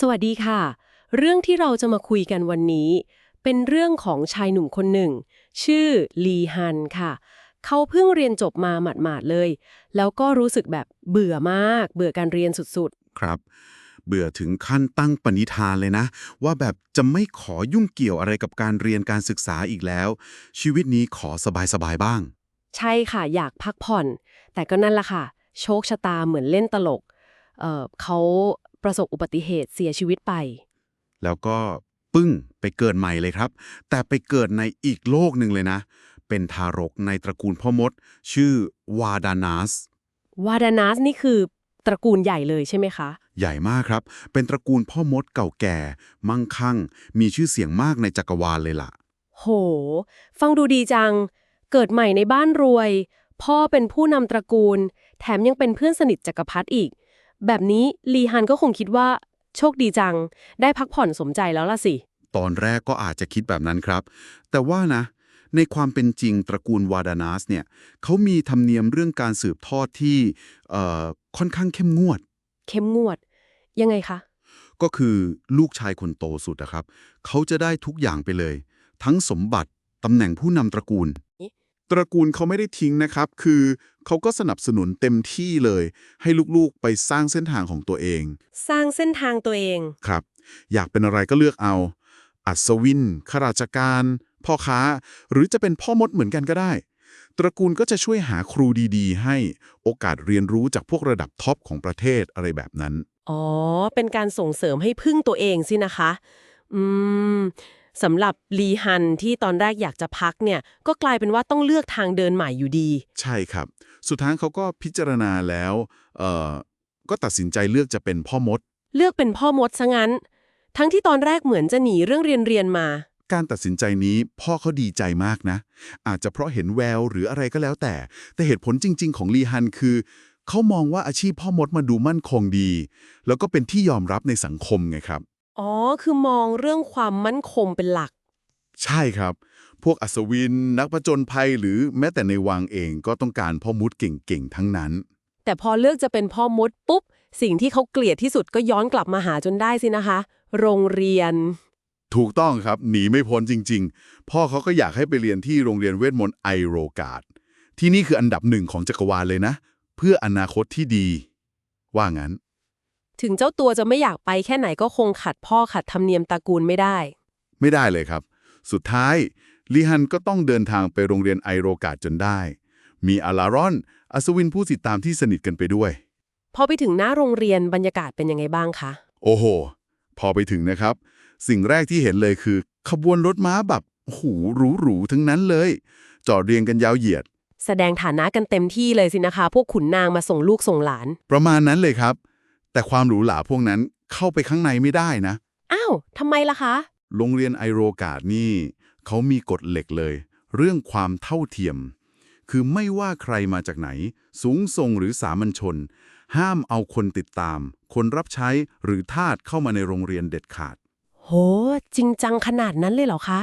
สวัสดีค่ะ เรื่องที่เราจะมาคุยกันวันนี้ เป็นเรื่องของชายหนุ่มคนหนึ่ง ชื่อลีฮันค่ะ เขาเพิ่งเรียนจบมาหมาดๆเลย แล้วก็รู้สึกแบบเบื่อมาก เบื่อการเรียนสุดครับ เบื่อถึงขั้นตั้งปณิธานเลยนะ ว่าแบบจะไม่ขอยุ่งเกี่ยวอะไรกับการเรียนการศึกษาอีกแล้ว ชีวิตนี้ขอสบายๆบ้างๆใช่ค่ะอยากพักผ่อน แต่ก็นั่นละค่ะ โชคชะตาเหมือนเล่นตลกเอ่อเขา ประสบอุบัติเหตุเสียชีวิตไป แล้วก็ปึ้งไปเกิดใหม่เลยครับ แต่ไปเกิดในอีกโลกหนึ่งเลยนะ เป็นทารกในตระกูลพ่อมด ชื่อวาดานาสวาดานัสนี่คือตระกูลใหญ่เลยใช่ไหมคะ ใหญ่มากครับ เป็นตระกูลพ่อมดเก่าแก่ มั่งคั่ง มีชื่อเสียงมากในจักรวาลเลยล่ะ โห ฟังดูดีจัง เกิดใหม่ในบ้านรวย พ่อเป็นผู้นำตระกูล แถมยังเป็นเพื่อนสนิทจักรพรรดิอีก แบบนี้ลีฮันก็คงคิดว่า โชคดีจัง ได้พักผ่อนสมใจแล้วล่ะสิ ตอนแรกก็อาจจะคิดแบบนั้นครับ แต่ว่านะ ในความเป็นจริงตระกูลวาดานาสเนี่ยเขามีธรรมเนียมเรื่องการสืบทอดที่เอ่อค่อนข้างเข้มงวด เข้มงวด ยังไงคะก็คือลูกชายคนโตสุดนะครับ เขาจะได้ทุกอย่างไปเลย ทั้งสมบัติตำแหน่งผู้นำตระกูล ตระกูลเขาไม่ได้ทิ้งนะครับ คือ เขาก็สนับสนุนเต็มที่เลย ให้ลูกๆไปสร้างเส้นทางของตัวเอง สร้างเส้นทางตัวเองครับ อยากเป็นอะไรก็เลือกเอา อัศวินข้าราชการ พ่อค้า หรือจะเป็นพ่อมดเหมือนกันก็ได้ ตระกูลก็จะช่วยหาครูดีๆ ให้โอกาสเรียนรู้จากพวกระดับท็อปของประเทศอะไรแบบนั้น อ๋อ เป็นการส่งเสริมให้พึ่งตัวเองสินะคะ อืม สำหรับลีฮันที่ตอนแรกอยากจะพักเนี่ยก็กลายเป็นว่าต้องเลือกทางเดินใหม่อยู่ดี ใช่ครับ สุดท้ายเขาก็พิจารณาแล้วเอ่อก็ตัดสินใจเลือกจะเป็นพ่อมด เลือกเป็นพ่อมดซะงั้น ทั้งที่ตอนแรกเหมือนจะหนีเรื่องเรียนเรียนๆมา การตัดสินใจนี้พ่อเขาดีใจมากนะ อาจจะเพราะเห็นแววหรืออะไรก็แล้วแต่ แต่เหตุผลจริง ๆ ของลีฮันคือเขามองว่าอาชีพพ่อมดมาดูมั่นคงดี แล้วก็เป็นที่ยอมรับในสังคมไงครับ อ๋อ คือมองเรื่องความมั่นคงเป็นหลัก ใช่ครับ พวกอัศวิน นักผจญภัย หรือแม้แต่ในวังเองก็ต้องการพ่อมดเก่งๆ ทั้งนั้น แต่พอเลือกจะเป็นพ่อมดปุ๊บ สิ่งที่เขาเกลียดที่สุดก็ย้อนกลับมาหาจนได้สินะคะ โรงเรียน ถูกต้องครับ หนีไม่พ้นจริง ๆ พ่อเขาก็อยากให้ไปเรียนที่โรงเรียนเวทมนต์ไอโรการ์ดที่นี่คืออันดับหนึ่งของจักรวาลเลยนะ เพื่ออนาคตที่ดี ว่างั้น ถึงเจ้าตัวจะไม่อยากไปแค่ไหนก็คงขัดพ่อขัดธรรมเนียมตระกูลไม่ได้ ไม่ได้เลยครับ สุดท้ายลีฮันก็ต้องเดินทางไปโรงเรียนไอโรการ์ดจนได้ มีอลารอน อัศวินผู้ติดตามที่สนิทกันไปด้วย พอไปถึงหน้าโรงเรียนบรรยากาศเป็นยังไงบ้างคะ โอ้โห พอไปถึงนะครับ สิ่งแรกที่เห็นเลยคือ ขบวนรถม้าแบบหูหรูๆทั้งนั้นเลย จอดเรียงกันยาวเหยียด แสดงฐานะกันเต็มที่เลยสินะคะ พวกขุนนางมาส่งลูกส่งหลาน ประมาณนั้นเลยครับ แต่ความหรูหราพวกนั้นเข้าไปข้างในไม่ได้นะ อ้าวทำไมล่ะคะ โรงเรียนไอโรการ์ดนี่ เขามีกฎเหล็กเลย เรื่องความเท่าเทียม คือไม่ว่าใครมาจากไหน สูงส่งหรือสามัญชน ห้ามเอาคนติดตาม คนรับใช้หรือทาสเข้ามาในโรงเรียนเด็ดขาด โห จริงจังขนาดนั้นเลยเหรอคะ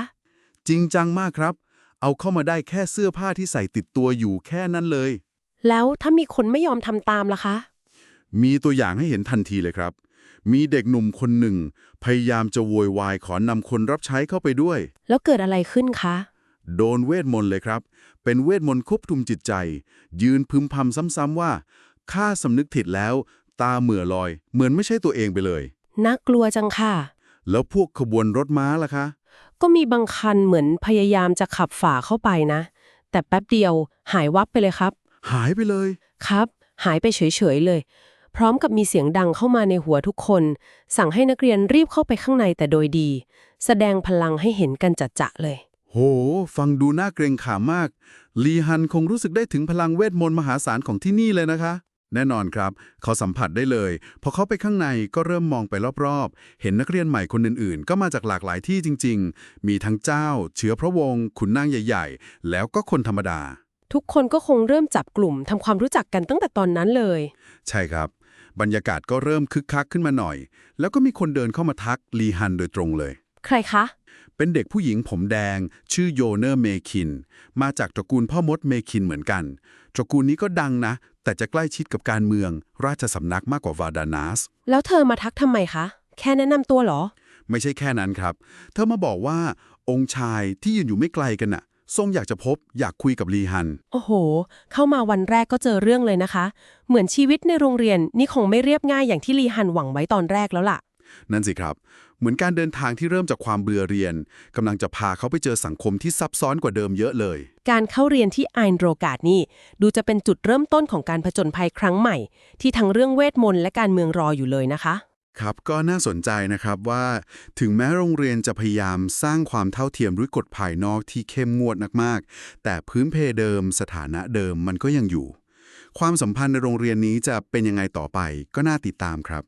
จริงจังมากครับ เอาเข้ามาได้แค่เสื้อผ้าที่ใส่ติดตัวอยู่แค่นั้นเลย แล้วถ้ามีคนไม่ยอมทำตามล่ะคะ มีตัวอย่างให้เห็นทันทีเลยครับ มีเด็กหนุ่มคนหนึ่ง พยายามจะโวยวายขอนำคนรับใช้เข้าไปด้วย แล้วเกิดอะไรขึ้นคะ โดนเวทมนต์เลยครับ เป็นเวทมนต์ควบคุมจิตใจ ยืนพึมพำซ้ำๆว่าข้าสำนึกผิดแล้ว ตาเหมื่อลอย เหมือนไม่ใช่ตัวเองไปเลย น่ากลัวจังค่ะ แล้วพวกขบวนรถม้าล่ะคะ ก็มีบางคันเหมือนพยายามจะขับฝ่าเข้าไปนะ แต่แป๊บเดียวหายวับไปเลยครับ หายไปเลย ครับ หายไปเฉยๆเลย พร้อมกับมีเสียงดังเข้ามาในหัวทุกคน สั่งให้นักเรียนรีบเข้าไปข้างในแต่โดยดี แสดงพลังให้เห็นกันจัดๆเลย โห ฟังดูน่าเกรงขามมาก ลีฮันคงรู้สึกได้ถึงพลังเวทมนต์มหาศาลของที่นี่เลยนะคะ แน่นอนครับ เขาสัมผัสได้เลย พอเขาไปข้างในก็เริ่มมองไปรอบๆ เห็นนักเรียนใหม่คนอื่นๆ ก็มาจากหลากหลายที่จริง ๆ มีทั้งเจ้า เชื้อพระวงศ์ขุนนางใหญ่ ๆ แล้วก็คนธรรมดาทุกคนก็คงเริ่มจับกลุ่มทำความรู้จักกันตั้งแต่ตอนนั้นเลย ใช่ครับ บรรยากาศก็เริ่มคึกคักขึ้นมาหน่อย แล้วก็มีคนเดินเข้ามาทักลีฮันโดยตรงเลย ใครคะ เป็นเด็กผู้หญิงผมแดง ชื่อโยเนอร์เมคิน มาจากตระกูลพ่อมดเมคินเหมือนกัน ตระกูลนี้ก็ดังนะ แต่จะใกล้ชิดกับการเมือง ราชสำนักมากกว่าวาดานาสแล้วเธอมาทักทำไมคะ แค่แนะนำตัวเหรอ ไม่ใช่แค่นั้นครับ เธอมาบอกว่าองค์ชายที่ยืนอยู่ไม่ไกลกันน่ะ ทรงอยากจะพบอยากคุยกับลีฮัน โอ้โห เข้ามาวันแรกก็เจอเรื่องเลยนะคะ เหมือนชีวิตในโรงเรียนนี่คงไม่เรียบง่ายอย่างที่ลีฮันหวังไว้ตอนแรกแล้วล่ะ นั่นสิครับ เหมือนการเดินทางที่เริ่มจากความเบื่อเรียนกำลังจะพาเขาไปเจอสังคมที่ซับซ้อนกว่าเดิมเยอะเลย การเข้าเรียนที่ไอน์โรกาดนี่ ดูจะเป็นจุดเริ่มต้นของการผจญภัยครั้งใหม่ ที่ทั้งเรื่องเวทมนต์และการเมืองรออยู่เลยนะคะ ครับก็น่าสนใจนะครับว่า ถึงแม้โรงเรียนจะพยายามสร้างความเท่าเทียมด้วยกฎภายนอกที่เข้มงวดมากๆ แต่พื้นเพเดิมสถานะเดิมมันก็ยังอยู่ ความสัมพันธ์ในโรงเรียนนี้จะเป็นยังไงต่อไปก็น่าติดตามครับ